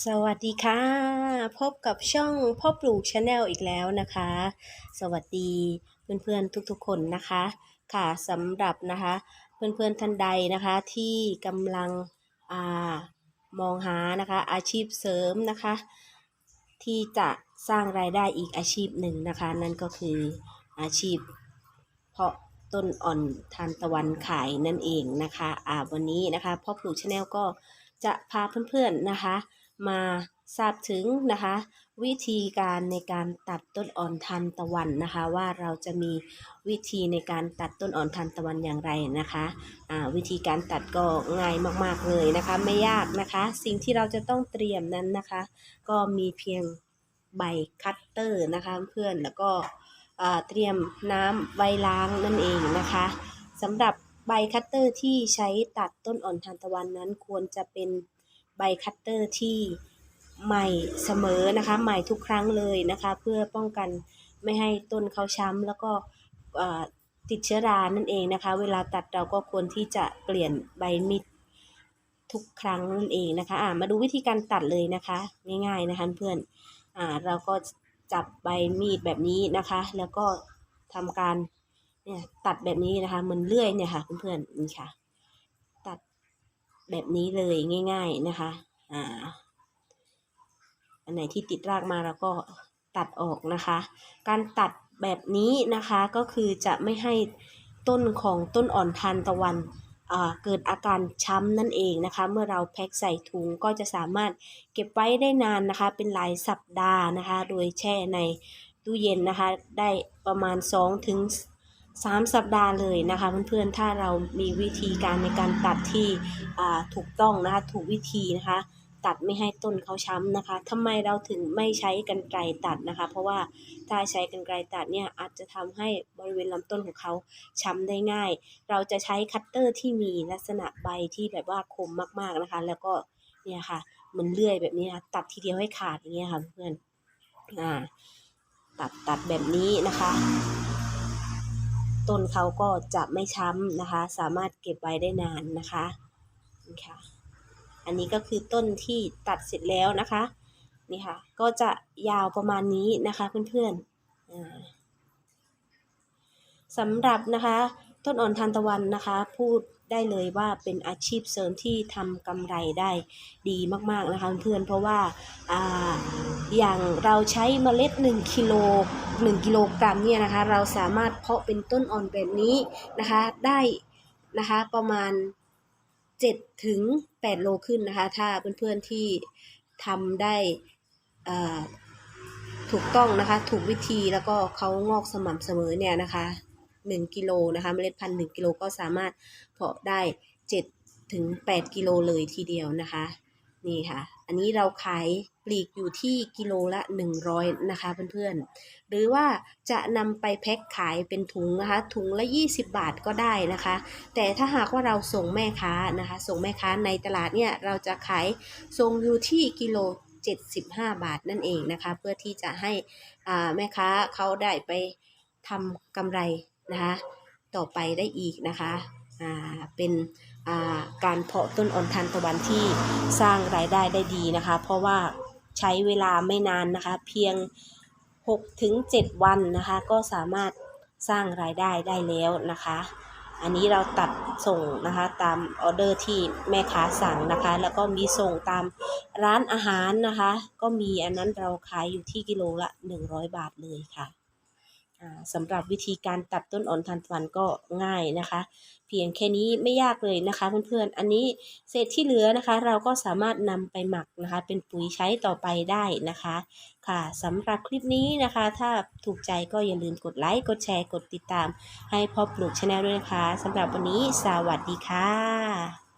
สวัสดีค่ะ พบกับช่องพ่อปลูกชาแนลอีกแล้วนะคะ สวัสดีเพื่อนๆทุกๆคนนะคะ ค่ะสำหรับนะคะ เพื่อนๆท่านใดนะคะที่กำลังอามองหานะคะ อาชีพเสริมนะคะ ที่จะสร้างรายได้อีกอาชีพหนึ่งนะคะ นั่นก็คืออาชีพเพาะต้นอ่อนทานตะวันขายนั่นเองนะคะอ่าวันนี้นะคะพ่อปลูกชาแนลก็จะพาเพื่อนๆนะคะ มาทราบถึงนะคะ วิธีการในการตัดต้นอ่อนทานตะวันนะคะ ว่าเราจะมีวิธีในการตัดต้นอ่อนทานตะวันอย่างไรนะคะวิธีการตัดก็ง่ายมากๆเลยนะคะ ไม่ยากนะคะ สิ่งที่เราจะต้องเตรียมนั้นนะคะ ก็มีเพียงใบคัตเตอร์นะคะเพื่อนแล้วก็เตรียมน้ำไว้ล้างนั่นเองนะคะสำหรับใบคัตเตอร์ที่ใช้ตัดต้นอ่อนทานตะวันนั้นควรจะเป็น ใบคัตเตอร์ที่ใหม่เสมอนะคะใหม่ทุกครั้งเลยนะคะ เพื่อป้องกันไม่ให้ต้นเขาช้ำแล้วก็ติดเชื้อรานั่นเองนะคะ เวลาตัดเราก็ควรที่จะเปลี่ยนใบมีดทุกครั้งนั่นเองนะคะอ่ามาดูวิธีการตัดเลยนะคะ ง่ายๆนะคะเพื่อนอเราก็จับใบมีดแบบนี้นะคะ แล้วก็ทำการเนี่ยตัดแบบนี้นะคะเหมือนเลื่อยเนี่ยค่ะเพื่อนๆนี่ค่ะ แบบนี้เลยง่าย ๆนะคะ อ่า อันไหนที่ติดรากมาเราก็ตัดออกนะคะ การตัดแบบนี้นะคะก็คือจะไม่ให้ต้นของต้นอ่อนทานตะวันเกิดอาการช้ำนั่นเองนะคะ เมื่อเราแพ็คใส่ถุงก็จะสามารถเก็บไว้ได้นานนะคะ เป็นหลายสัปดาห์นะคะ โดยแช่ในตู้เย็นนะคะ ได้ประมาณ2ถึง 3 สัปดาห์เลยนะคะเพื่อนๆถ้าเรามีวิธีการในการตัดที่ถูกต้องนะคะถูกวิธีนะคะตัดไม่ให้ต้นเขาช้ำนะคะทำไมเราถึงไม่ใช้กรรไกรตัดนะคะ เพราะว่าถ้าใช้กรรไกรตัดเนี่ยอาจจะทำให้บริเวณลำต้นของเขาช้ำได้ง่าย เราจะใช้คัตเตอร์ที่มีลักษณะใบที่แบบว่าคมมากๆนะคะ แล้วก็เนี่ยค่ะเหมือนเลื่อยแบบนี้นะตัดทีเดียวให้ขาดอย่างเงี้ยค่ะเพื่อนอ่าตัดตัดแบบนี้นะคะ ต้นเขาก็จะไม่ช้ำนะคะ สามารถเก็บไว้ได้นานนะคะนี่ค่ะ อันนี้ก็คือต้นที่ตัดเสร็จแล้วนะคะ นี่ค่ะ ก็จะยาวประมาณนี้นะคะเพื่อนๆอ่าสำหรับนะคะ ต้นอ่อนทานตะวันนะคะ พูดได้เลยว่าเป็นอาชีพเสริมที่ทำกำไรได้ดีมากๆนะคะเพื่อนเพราะว่าอ่าอย่างเราใช้เมล็ด1กิโล1กิโลกรัมเนี่ยนะคะ เราสามารถเพาะเป็นต้นอ่อนแบบนี้นะคะได้นะคะประมาณ7ถึง8โลขึ้นนะคะ ถ้าเพื่อนๆที่ทำได้ถูกต้องนะคะ ถูกวิธีแล้วก็เขางอกสม่ำเสมอเนี่ยนะคะ 1กิโลนะคะเมล็ดพันธุ์1กิโลก็สามารถเพาะได้7ถึง8กิโลเลยทีเดียวนะคะนี่ค่ะ อันนี้เราขายปลีกอยู่ที่กิโลละ 100 นะคะเพื่อนๆ หรือว่าจะนำไปแพ็คขายเป็นถุงนะคะ ถุงละ 20 บาทก็ได้นะคะ แต่ถ้าหากว่าเราส่งแม่ค้านะคะ ส่งแม่ค้าในตลาดเนี่ยเราจะขายส่งอยู่ที่กิโล 75 บาทนั่นเองนะคะ เพื่อที่จะให้แม่ค้าเขาได้ไปทำกำไร นะคะต่อไปได้อีกนะคะอ่าเป็นอ่าการเพาะต้นอ่อนทานตะวันที่สร้างรายได้ได้ดีนะคะ เพราะว่าใช้เวลาไม่นานนะคะ เพียง6ถึง7วันนะคะ ก็สามารถสร้างรายได้ได้แล้วนะคะ อันนี้เราตัดส่งนะคะตามออเดอร์ที่แม่ค้าสั่งนะคะ แล้วก็มีส่งตามร้านอาหารนะคะ ก็มีอันนั้นเราขายอยู่ที่กิโลละ 100 บาทเลยค่ะ สำหรับวิธีการตัดต้นอ่อนทานตะวันก็ง่ายนะคะ เพียงแค่นี้ไม่ยากเลยนะคะเพื่อนๆ อันนี้เศษที่เหลือนะคะ เราก็สามารถนำไปหมักนะคะ เป็นปุ๋ยใช้ต่อไปได้นะคะ ค่ะสำหรับคลิปนี้นะคะ ถ้าถูกใจก็อย่าลืมกดไลค์กดแชร์กดติดตาม ให้พ่อปลูกชาแนลด้วยนะคะสำหรับวันนี้สวัสดีค่ะ